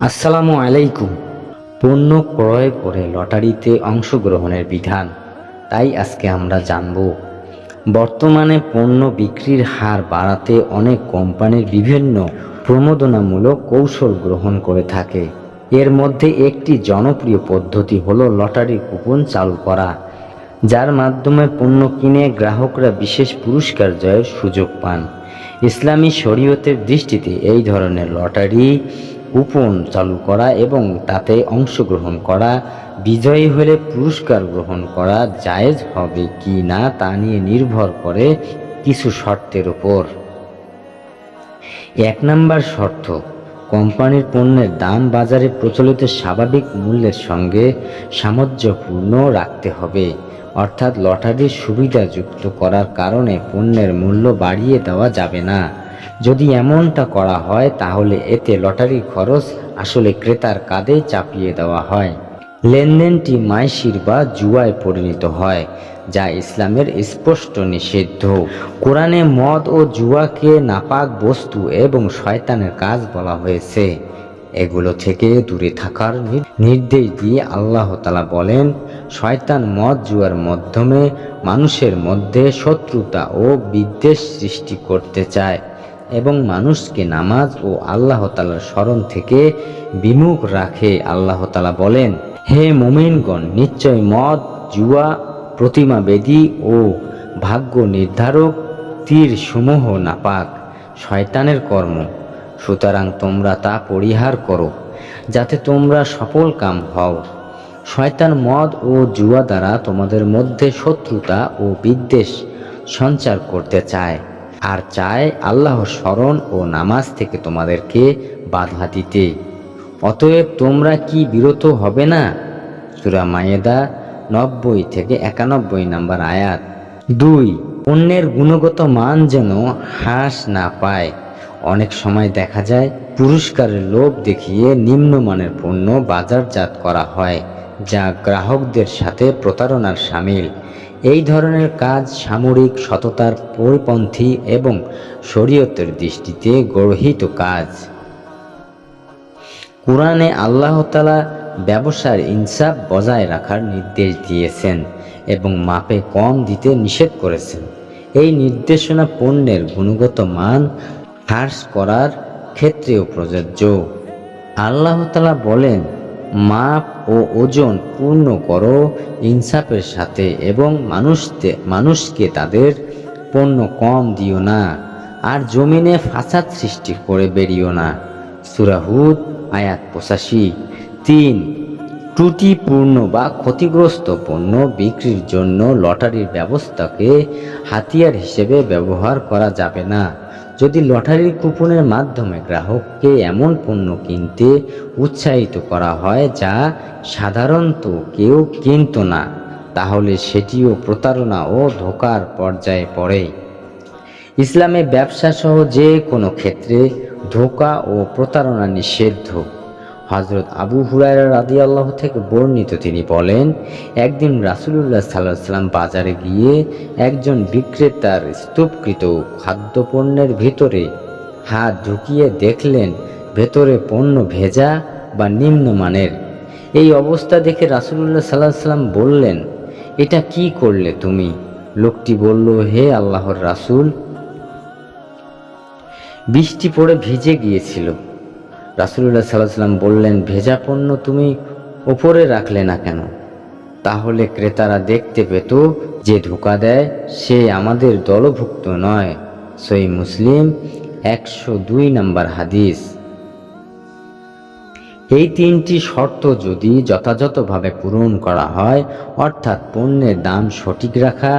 আসসালামু আলাইকুম। পণ্য ক্রয় করে লটারিতে অংশগ্রহণের বিধান, তাই আজকে আমরা জানব, বর্তমানে পণ্য বিক্রির হার বাড়াতে অনেক কোম্পানির বিভিন্ন প্রমোদনামূলক কৌশল গ্রহণ করে থাকে। এর মধ্যে একটি জনপ্রিয় পদ্ধতি হলো লটারির কুপন চালু করা, যার মাধ্যমে পণ্য কিনে গ্রাহকরা বিশেষ পুরস্কার জয়ের সুযোগ পান। ইসলামী শরীয়তের দৃষ্টিতে এই ধরনের লটারি কুপন চালু করা এবং তাতে অংশগ্রহণ করা, বিজয়ী হলে পুরস্কার গ্রহণ করা জায়েজ হবে কি না তা নিয়ে নির্ভর করে কিছু শর্তের উপর। এক নম্বর শর্ত, কোম্পানির পণ্যের দাম বাজারে প্রচলিত স্বাভাবিক মূল্যের সঙ্গে সামঞ্জস্যপূর্ণ রাখতে হবে, অর্থাৎ লটারির সুবিধা যুক্ত করার কারণে পণ্যের মূল্য বাড়িয়ে দেওয়া যাবে না। যদি এমনটা করা হয়, তাহলে এতে লটারির খরচ আসলে ক্রেতার কাঁধে চাপিয়ে দেওয়া হয়। লেনদেনটি মাইশির বা জুয়ায় পরিণত হয়, যা ইসলামের স্পষ্ট নিষিদ্ধ। কোরআনে মদ ও জুয়াকে নাপাক বস্তু এবং শয়তানের কাজ বলা হয়েছে। এগুলো থেকে দূরে থাকার নির্দেশ দিয়ে আল্লাহ তালা বলেন, শয়তান মদ, জুয়ার মাধ্যমে মানুষের মধ্যে শত্রুতা ও বিদ্বেষ সৃষ্টি করতে চায়। এবং মানুষকে নামাজ ও আল্লাহ তালার স্মরণ থেকে বিমুখ রাখে আল্লাহ তালা বলেন, হে মোমেনগণ, নিশ্চয় মদ, জুয়া প্রতিমা বেদী ও ভাগ্য নির্ধারক তীর সমূহ নাপাক, শয়তানের কর্ম। সুতরাং তোমরা তা পরিহার করো, যাতে তোমরা সফল কাম হও। শয়তান মদ ও জুয়া দ্বারা তোমাদের মধ্যে শত্রুতা ও বিদ্বেষ সঞ্চার করতে চায়। আর চায় আল্লাহর স্মরণ ও নামাজ থেকে তোমাদেরকে বাধা দিতে। অতএব তোমরা কি বিরত হবে না? সুরা মায়েদা নব্বই থেকে একানব্বই নাম্বার আয়াত। দুই পণ্যের গুণগত মান যেন হ্রাস না পায়। অনেক সময় দেখা যায় পুরস্কারের লোভ দেখিয়ে নিম্নমানের পণ্য বাজারজাত করা হয়, যা গ্রাহকদের সাথে প্রতারণার সামিল। এই ধরনের কাজ সামরিক সততার পরিপন্থী এবং শরীয়তের দৃষ্টিতে গর্হিত কাজ। কোরআনে আল্লাহতালা ব্যবসার ইনসাফ বজায় রাখার নির্দেশ দিয়েছেন এবং মাপে কম দিতে নিষেধ করেছেন। এই নির্দেশনা পণ্যের গুণগত মান হ্রাস করার ক্ষেত্রেও প্রযোজ্য। আল্লাহতালা বলেন মাপ ও ওজন পূর্ণ করো ইনসাফের সাথে এবং মানুষকে মানুষকে তাদের পণ্য কম দিও না। আর জমিনে ফাসাদ সৃষ্টি করে বেরিও না। সুরাহুদ আয়াত পঁচাশি। তিন, ত্রুটিপূর্ণ বা ক্ষতিগ্রস্ত পণ্য বিক্রির জন্য লটারির ব্যবস্থাকে হাতিয়ার হিসেবে ব্যবহার করা যাবে না। যদি লটারির কুপনের মাধ্যমে গ্রাহককে এমন পণ্য কিনতে উৎসাহিত করা হয় যা সাধারণত কেউ কিনত না, তাহলে সেটিও প্রতারণা ও ধোকার পর্যায়ে পড়ে। ইসলামে ব্যবসা সহ যে কোনো ক্ষেত্রে ধোকা ও প্রতারণা নিষিদ্ধ। হজরত আবু হুরায়রা রাদি আল্লাহ থেকে বর্ণিত। তিনি বলেন, একদিন রাসুলুল্লাহ সাল্লাহ সাল্লাম বাজারে গিয়ে একজন বিক্রেতার স্তূপকৃত খাদ্যপণ্যের ভিতরে হাত ঢুকিয়ে দেখলেন, ভেতরে পণ্য ভেজা বা নিম্নমানের। এই অবস্থা দেখে রাসুলুল্লাহ সাল্লাহ সাল্লাম বললেন, এটা কি করলে তুমি? লোকটি বলল, হে আল্লাহর রাসূল, বৃষ্টি পড়ে ভিজে গিয়েছিল। রাসুলুল্লাহ সাল্লাহ সাল্লাম বললেন, ভেজা পণ্য তুমি ওপরে রাখলে না কেন? তাহলে ক্রেতারা দেখতে পেত যে ধোকা দেয়, সে আমাদের দলভুক্ত নয়। সই মুসলিম একশো দুই নম্বর হাদিস। এই তিনটি শর্ত যদি যথাযথভাবে পূরণ করা হয়, অর্থাৎ পণ্যের দাম সঠিক রাখা,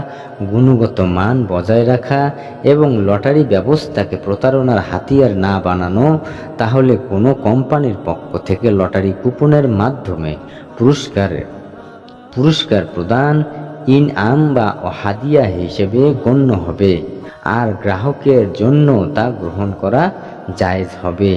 গুণগত মান বজায় রাখা এবং লটারি ব্যবস্থাকে প্রতারণার হাতিয়ার না বানানো, তাহলে কোনো কোম্পানির পক্ষ থেকে লটারি কুপনের মাধ্যমে পুরস্কারের পুরস্কার প্রদান ইন আম বা হাদিয়া হিসেবে গণ্য হবে। আর গ্রাহকের জন্য তা গ্রহণ করা জায়েজ হবে।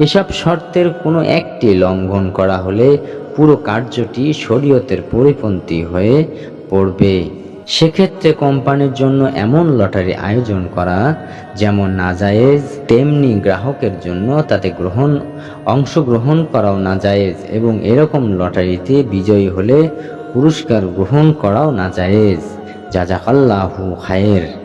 এসব শর্তের কোনো একটি লঙ্ঘন করা হলে পুরো কার্যটি শরীয়তের পরিপন্থী হয়ে পড়বে। সেক্ষেত্রে কোম্পানির জন্য এমন লটারি আয়োজন করা, যেমন নাজায়েজ, তেমনি গ্রাহকের জন্য তাতে গ্রহণ, অংশগ্রহণ করাও নাজায়েজ এবং এরকম লটারিতে বিজয়ী হলে পুরস্কার গ্রহণ করাও নাজায়েজ। জাজাকাল্লাহু খায়ের।